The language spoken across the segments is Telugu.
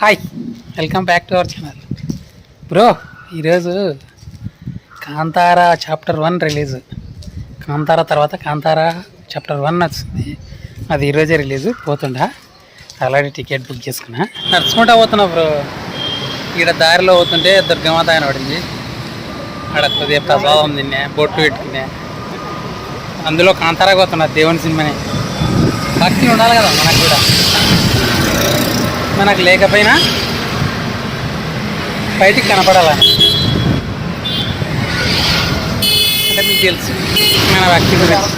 Hi welcome back to our channel bro ఈరోజు Kantara chapter one release Kantara తర్వాత కాంతారా చాప్టర్ వన్ వచ్చింది. అది ఈరోజే రిలీజ్ పోతుండా ఆల్రెడీ టికెట్ బుక్ చేసుకున్నా. నడుచుకుంటా పోతున్నా బ్రో ఈడ దారిలో పోతుంటే దుర్గమాత ఆయన పడింది. ఆడ కొద్దిగా ప్రసాదం తిన్నా బొట్టు పెట్టుకున్నా. అందులో కాంతారా పోతున్నా దేవుని సినిమాని భక్తి ఉండాలి కదా మనకు కూడా. మనకు లేకపోయినా బయటికి కనపడాలని అంటే మీకు తెలుసు మన భక్తి గురించి?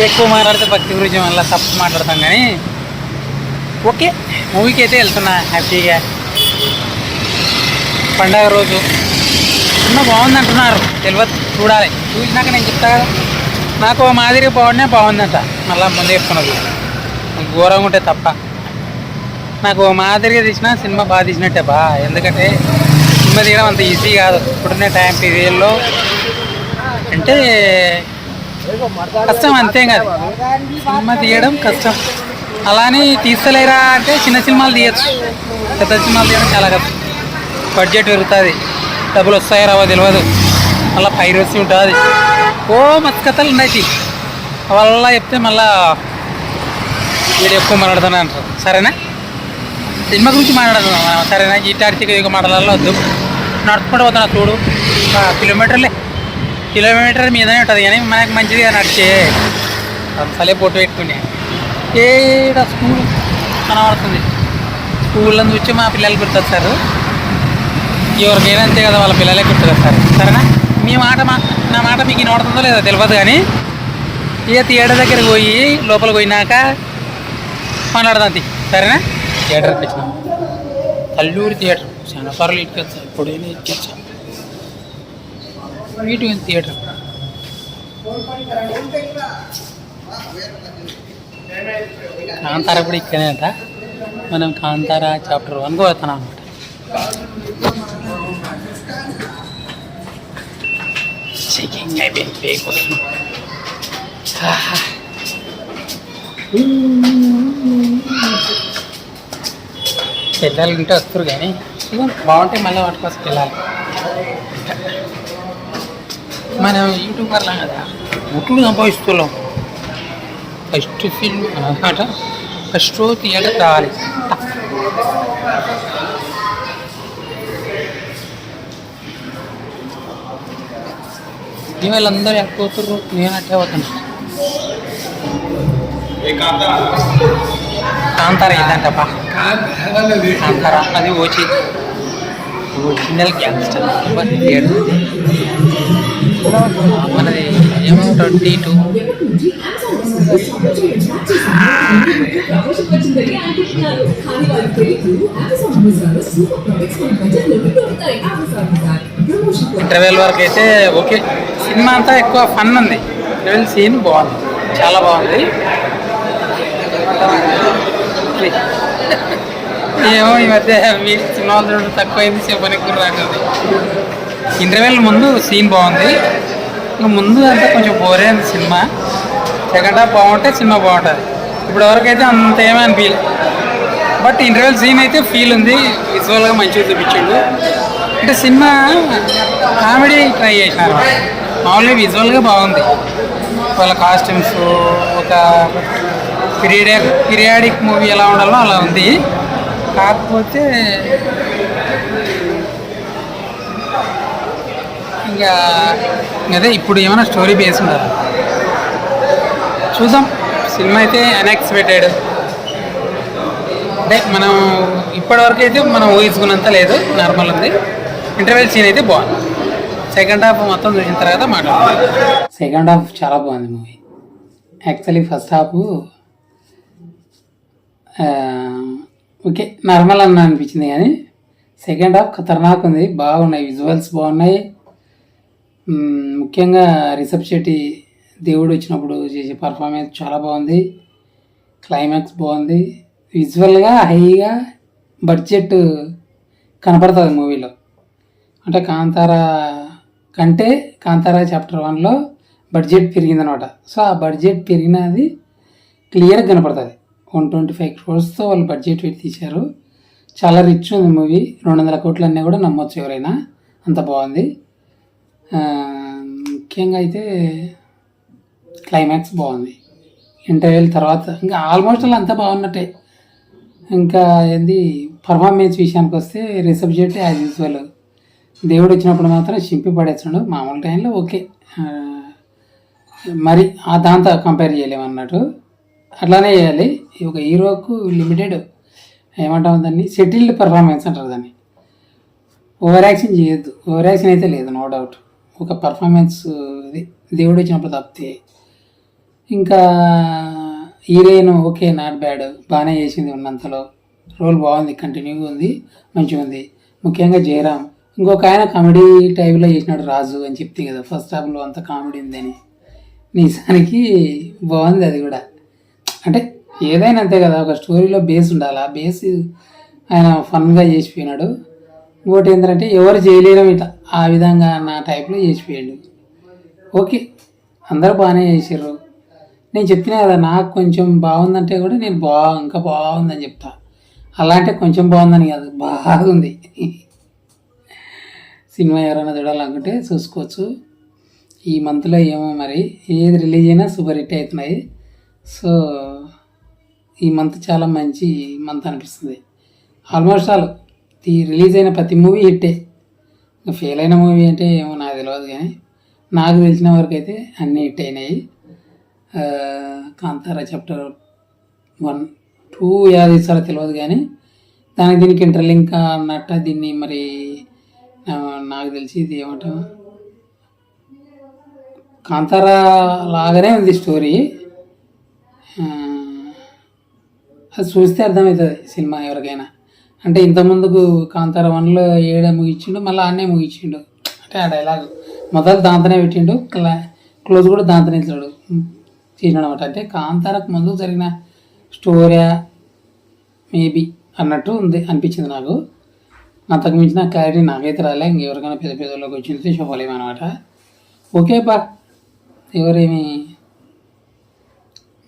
ఎక్కువ మాట్లాడితే భక్తి గురించి మళ్ళీ తప్పు మాట్లాడతాం కానీ ఓకే మూవీకి అయితే వెళ్తున్నా హ్యాపీగా. పండగ రోజు. సినిమా బాగుంది అంటున్నారు తెలియదు చూడాలి. చూసినాక నేను చెప్తా కదా. నాకు ఓ మాదిరి బాగుండే బాగుందంట. మళ్ళీ ముందు చెప్తున్నది ఘోరంగా ఉంటే తప్ప. నాకు మాదిరిగా తీసిన సినిమా బాగా తీసినట్టే బా. ఎందుకంటే సినిమా తీయడం అంత ఈజీ కాదు. ఇప్పుడున్న టైం పీరియడ్లో అంటే కష్టం అంతే కాదు. సినిమా తీయడం కష్టం. అలానే తీస్తలేరా అంటే చిన్న సినిమాలు తీయచ్చు. పెద్ద సినిమాలు తీయడం చాలా కష్టం. బడ్జెట్ పెరుగుతుంది. డబ్బులు వస్తాయో రావో తెలియదు మళ్ళీ పైరసీ ఉంటుంది. ఓ మస్తు కథలు ఉన్నాయి వాళ్ళ చెప్తే మళ్ళీ వీడు ఎక్కువ మాట్లాడుతాను అంటారు. సరేనా? సినిమా గురించి మాట్లాడదాం. సరేనా ఇటాడితే ఇక మాటలలో వద్దు. నడుచుకుంటూ పోతున్నా చూడు. కిలోమీటర్లే. కిలోమీటర్ మీదనే ఉంటుంది కానీ మనకు మంచిదిగా నడిచే అసలే పొట్టు పెట్టుకుని. ఏడ స్కూల్ కనబడుతుంది. స్కూల్లో చూసి మా పిల్లలు గుర్తొస్తారు ఎవరికైనా అంతే కదా వాళ్ళ పిల్లలే గుర్తుకొస్తారు సరేనా? మీ మాట మా నా మాట మీకు వినబడుతుందో లేదో తెలియదు కానీ ఇక థియేటర్ దగ్గరికి పోయి లోపలికి పోయినాక మాట్లాడదాం సరేనా? థియేటర్కి వచ్చినాం కల్లూరి థియేటర్. చాలా సార్లు ఇటుకి వచ్చాను ఇప్పుడైనా ఇటుకి వచ్చాను ఇటు థియేటర్. కాంతార కూడా ఇక్కడే అంట. మనం కాంతార చాప్టర్ వన్ పోతున్నాం అనమాట చెకింగ్ అయిపోయింది పేక్ వస్తుంది ఆహా. పిల్లలు ఇంటే వస్తారు కానీ బాగుంటే మళ్ళీ వాటి కోసం వెళ్ళాలి. మనం యూట్యూబర్లా కదా. ఒట్లు సంపాదిస్తున్నాం. ఫస్ట్ ఫిల్మ్ అనమాట. ఫస్ట్ రోజు థియేటర్ రావాలి. వీళ్ళందరూ ఎక్కిపోతుర్రు నేను అట్టే పోతాను కాంతార? ఇద్దంటప్ప కాంతార అది ఓచి ఒరిజినల్ గ్యాంగ్స్టర్. మనది ఏమో ట్వంటీ టూ. ఇంటర్వెల్ వరకు అయితే ఓకే. సినిమా అంతా ఎక్కువ ఫన్ ఉంది. ఇంటర్వెల్ సీన్ బాగుంది. చాలా బాగుంది. ఏమో ఈ మధ్య మీ సినిమాలు చూడడం తక్కువైంది చెప్పనికి రాకుంది ఇంటర్వెల్ ముందు సీన్ బాగుంది. ఇంకా ముందు అంతా కొంచెం బోరే ఉంది సినిమా. సెకండ్ హాఫ్ బాగుంటే సినిమా బాగుంటుంది. ఇప్పుడు వరకైతే అంత ఏమీ అనిపించలేదు బట్ ఇంటర్వెల్ సీన్ అయితే ఫీల్ ఉంది. విజువల్గా మంచిగా చూపించిండు. అంటే సినిమా కామెడీ ట్రై చేసినారు మామూలుగా విజువల్గా బాగుంది. వాళ్ళ కాస్ట్యూమ్స్ ఒక పీరియడ్ పీరియాడిక్ మూవీ ఎలా ఉండాలో అలా ఉంది. కాకపోతే ఇంకా అదే ఇప్పుడు ఏమైనా స్టోరీ బేస్ ఉండాలి చూద్దాం. సినిమా అయితే అన్ఎక్స్పెక్టెడ్ అంటే మనం ఇప్పటివరకు అయితే మనం ఊహించుకున్నంత లేదు నార్మల్ ఉంది. ఇంటర్వెల్ సీన్ అయితే బాగుంది. సెకండ్ హాఫ్ మొత్తం చూసిన తర్వాత మాట్లాడుతుంది సెకండ్ హాఫ్ చాలా బాగుంది movie actually first half okay normal అన్న అనిపించింది కానీ సెకండ్ హాఫ్ ఖతర్నాక్ ఉంది బాగున్నాయి విజువల్స్ బాగున్నాయి. ముఖ్యంగా రిషబ్ శెట్టి దేవుడు వచ్చినప్పుడు చేసే పర్ఫార్మెన్స్ చాలా బాగుంది. క్లైమాక్స్ బాగుంది. విజువల్గా హైగా బడ్జెట్ కనపడుతుంది మూవీలో. అంటే కాంతార కంటే కాంతార చాప్టర్ వన్లో బడ్జెట్ పెరిగిందనమాట సో ఆ బడ్జెట్ పెరిగినది క్లియర్గా కనపడుతుంది. వన్ ట్వంటీ ఫైవ్ క్రోర్స్తో వాళ్ళు బడ్జెట్ పెట్టి తీశారు. చాలా రిచ్ ఉంది మూవీ. రెండు వందల కోట్లు అన్నీ కూడా నమ్మొచ్చు ఎవరైనా. అంత బాగుంది. ముఖ్యంగా అయితే క్లైమాక్స్ బాగుంది. ఇంటర్వ్యూల తర్వాత ఇంకా ఆల్మోస్ట్ అలా అంతా బాగున్నట్టే. ఇంకా ఏంది పర్ఫార్మెన్స్ విషయానికి వస్తే రిసెప్ట్ జెట్ యాజ్ యూజువల్. దేవుడు వచ్చినప్పుడు మాత్రం చింపి పడేస్తున్నాడు మామూలు టైంలో ఓకే. మరి ఆ దాంతో కంపేర్ చేయలేము అన్నట్టు అట్లానే చేయాలి. ఒక హీరోకు లిమిటెడ్ ఏమంటాం దాన్ని? సెటిల్డ్ పర్ఫార్మెన్స్ అంటారు దాన్ని. ఓవర్ యాక్షన్ చేయొద్దు. ఓవర్ యాక్షన్ అయితే లేదు నో డౌట్ ఒక పర్ఫార్మెన్స్ ఇది దేవుడు వచ్చినప్పుడు తప్పితే. ఇంకా హీరోయిన్ ఓకే నాట్ బ్యాడ్ బాగానే చేసింది ఉన్నంతలో. రోల్ బాగుంది కంటిన్యూగా ఉంది మంచిగా ఉంది. ముఖ్యంగా జయరామ్. ఇంకొక ఆయన కామెడీ టైప్లో చేసినాడు రాజు అని చెప్తే కదా ఫస్ట్ హాఫ్లో అంత కామెడీ ఉందని. నిజానికి బాగుంది అది కూడా. అంటే ఏదైనా అంతే కదా ఒక స్టోరీలో బేస్ ఉండాలి? ఆ బేస్ ఆయన ఫన్గా చేసిపోయినాడు. ఇంకోటి ఏంటంటే ఎవరు చేయలేరు ఇట్లా. ఆ విధంగా నా టైప్లో చేసిపోయాడు. ఓకే అందరూ బాగానే చేసారు నేను చెప్తున్నా కదా నాకు కొంచెం బాగుందంటే కూడా నేను బా ఇంకా బాగుందని చెప్తా. అలా అంటే కొంచెం బాగుందని కాదు బాగుంది. సినిమా ఎవరైనా చూడాలనుకుంటే చూసుకోవచ్చు. ఈ మంత్లో ఏమో మరి ఏది రిలీజ్ అయినా సూపర్ హిట్ అవుతున్నాయి. సో ఈ మంత్ చాలా మంచి మంత్ అనిపిస్తుంది. ఆల్మోస్ట్ ఆల్ ఈ రిలీజ్ అయిన ప్రతి మూవీ హిట్టే. ఫెయిల్ అయిన మూవీ అంటే ఏమో నాకు తెలియదు కానీ నాకు తెలిసిన వరకు అయితే అన్నీ హిట్ అయినాయి. కాంతారా చాప్టర్ వన్ టూ యాది ఇస్తారో తెలియదు కానీ దానికి దీనికి ఇంటర్లింక్ అన్నట్ట దీన్ని మరి నాకు తెలిసి ఇది ఏమంటాం కాంతారా లాగానే ఉంది స్టోరీ అది చూస్తే అర్థమవుతుంది సినిమా ఎవరికైనా. అంటే ఇంతకుముందుకు కాంతార వన్లో ఏడ ముగించిండు మళ్ళీ ఆడనే ముగించిండు అంటే ఆ డైలాగ్ మొదలు దాంతనే పెట్టిండు క్లా క్లోజ్ కూడా దాంతనే ఇచ్చాడు చేసినాడు అనమాట అంటే కాంతారకు ముందు జరిగిన స్టోరీ మేబీ అన్నట్టు ఉంది అనిపించింది నాకు. అంతకు మించిన క్లారిటీ నాకైతే రాలే ఇంకెవరికైనా పెద్ద పెద్దలోకి వచ్చింది చెప్పలేము అనమాట ఓకే బా ఎవరేమి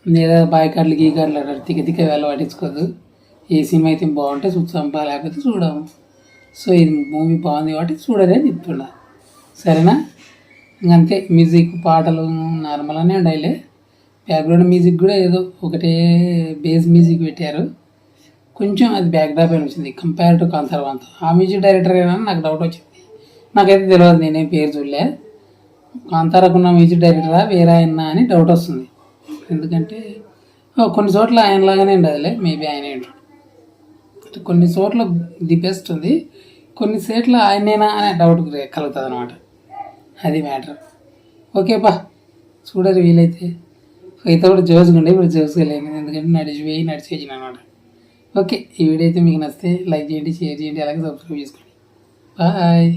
లేదా బాయ్ కార్డులు గీ కార్డులు అంటారు తిక్క తిక్క వేళ పట్టించుకోదు. ఏ సినిమా అయితే బాగుంటే చూస్తాం లేకపోతే చూడము. సో ఇది మూవీ బాగుంది కాబట్టి చూడరే అని చెప్తున్నా. సరేనా? ఇంకంతే. మ్యూజిక్ పాటలు నార్మల్గానే ఉండాలి బ్యాక్గ్రౌండ్ మ్యూజిక్ కూడా ఏదో ఒకటే బేస్ మ్యూజిక్ పెట్టారు. కొంచెం అది బ్యాక్ డ్రాప్ అని వచ్చింది కంపేర్ టు కాంతర్వంత ఆ మ్యూజిక్ డైరెక్టర్ అయినా నాకు డౌట్ వచ్చింది. నాకైతే తెలియదు నేనేం పేరు చూడలే. కాంతారకున్న మ్యూజిక్ డైరెక్టరా వేరే అయినా అని డౌట్ వస్తుంది. ఎందుకంటే కొన్ని చోట్ల ఆయనలాగానే ఉండదులే మేబీ ఆయన ఉంటాడు. కొన్ని చోట్ల ది బెస్ట్ ఉంది కొన్ని చోట్ల ఆయనేనా అనే డౌట్ కలుగుతుంది అనమాట అది మ్యాటర్ ఓకే పా చూడరు వీలైతే. అయితే కూడా జోసుకుండే ఇప్పుడు జోసుకోలేను ఎందుకంటే నడిచిపోయి నడిచేసిన అనమాట ఓకే ఈ వీడియో అయితే మీకు నచ్చితే లైక్ చేయండి షేర్ చేయండి అలాగే సబ్స్క్రైబ్ చేసుకోండి. బాయ్